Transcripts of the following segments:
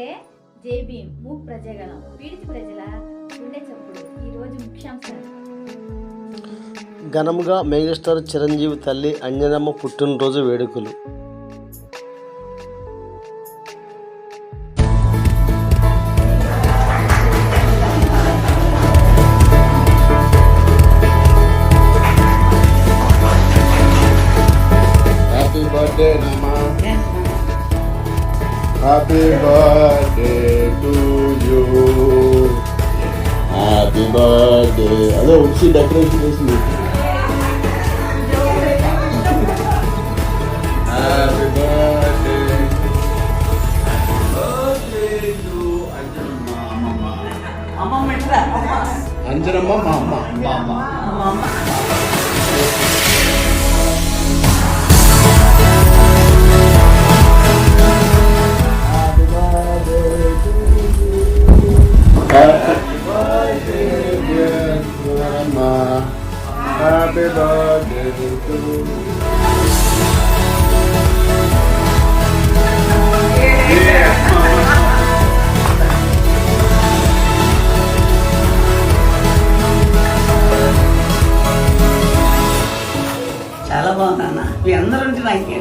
అంటే JB Bhim. MOOC ప్రజగలం పీడిత ప్రజల గుండె చప్పుడు. ఈరోజు ముఖ్యాంశాలు ఘనముగా మెగాస్టార్ చిరంజీవి తల్లి అంజనమ్మ పుట్టినరోజు వేడుకలు. Happy birthday Happy birthday to you. Happy birthday. Hello, see decoration is me. Happy birthday. Birthday to Anjanamma Mama. Amma Mitra. Anjanamma Mama. Mama. Mama. Happy birthday to you చాలా బాగుంది అన్న. మీ అందరూ ఉంటే నాకే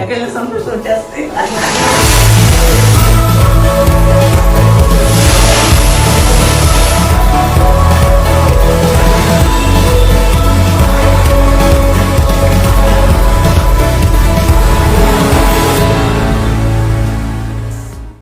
ఎక్కడ సంతోషం వచ్చేస్తే